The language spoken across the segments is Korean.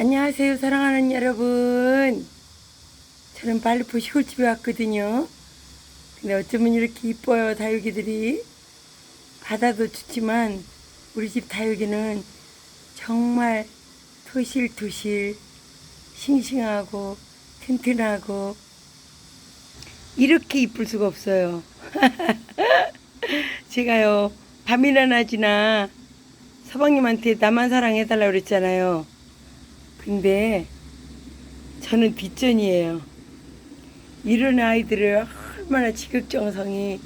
안녕하세요, 사랑하는 여러분. 저는 발리포 시골집에 왔거든요. 근데 어쩌면 이렇게 이뻐요, 다육이들이. 바다도 좋지만, 우리 집 다육이는 정말 토실토실, 싱싱하고, 튼튼하고, 이렇게 이쁠 수가 없어요. 제가요, 밤이나 낮이나 서방님한테 나만 사랑해달라고 그랬잖아요. 근데 저는 뒷전이에요. 이런 아이들을 얼마나 지극정성이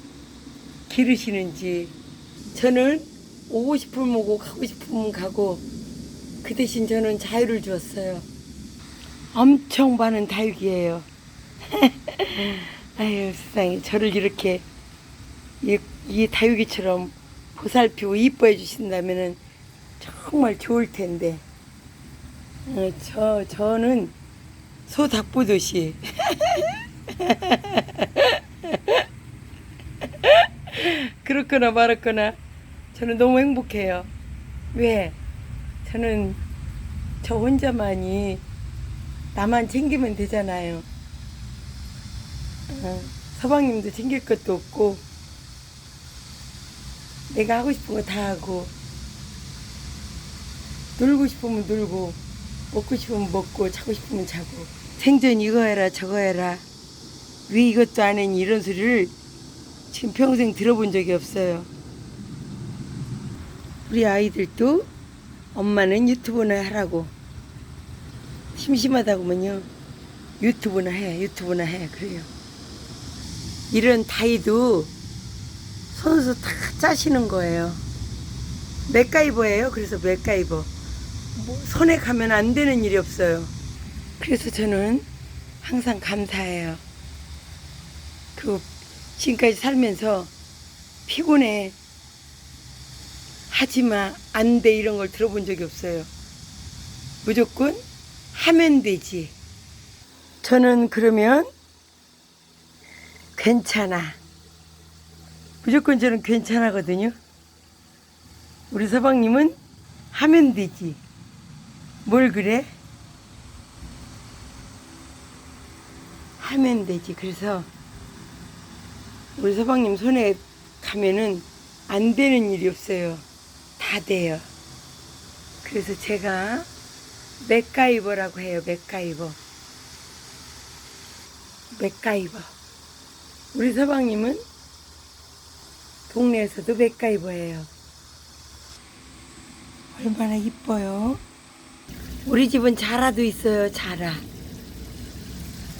기르시는지 저는 오고 싶으면 오고 가고 싶으면 가고 그 대신 저는 자유를 주었어요. 엄청 많은 다육이에요. 아유 세상에 저를 이렇게 이, 이 다육이처럼 보살피고 이뻐해 주신다면은 정말 좋을 텐데. 어, 저 저는 소 닭보듯이 그렇거나 말았거나 저는 너무 행복해요. 왜? 저는 저 혼자만이 나만 챙기면 되잖아요. 어, 서방님도 챙길 것도 없고 내가 하고 싶은 거 다 하고 놀고 싶으면 놀고 먹고 싶으면 먹고 자고 싶으면 자고. 생전 이거 해라 저거 해라. 왜 이것도 안 했니? 이런 소리를 지금 평생 들어본 적이 없어요. 우리 아이들도 엄마는 유튜브나 하라고. 심심하다고면요. 유튜브나 해 유튜브나 해 그래요. 이런 다이도 손수 다 짜시는 거예요. 맥가이버예요. 그래서 맥가이버. 뭐 손에 가면 안 되는 일이 없어요. 그래서 저는 항상 감사해요. 그 지금까지 살면서 피곤해 하지마 안 돼 이런 걸 들어본 적이 없어요. 무조건 하면 되지. 저는 그러면 괜찮아. 무조건 저는 괜찮아거든요. 우리 서방님은 하면 되지. 뭘 그래? 하면 되지. 그래서 우리 서방님 손에 가면은 안 되는 일이 없어요. 다 돼요. 그래서 제가 맥가이버라고 해요. 맥가이버. 맥가이버. 우리 서방님은 동네에서도 맥가이버예요. 얼마나 이뻐요. 우리 집은 자라도 있어요, 자라.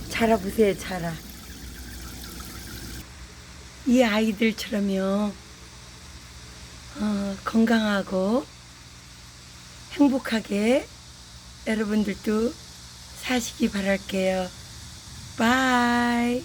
자라 보세요, 자라. 이 아이들처럼요, 어, 건강하고 행복하게 여러분들도 사시기 바랄게요. 바이.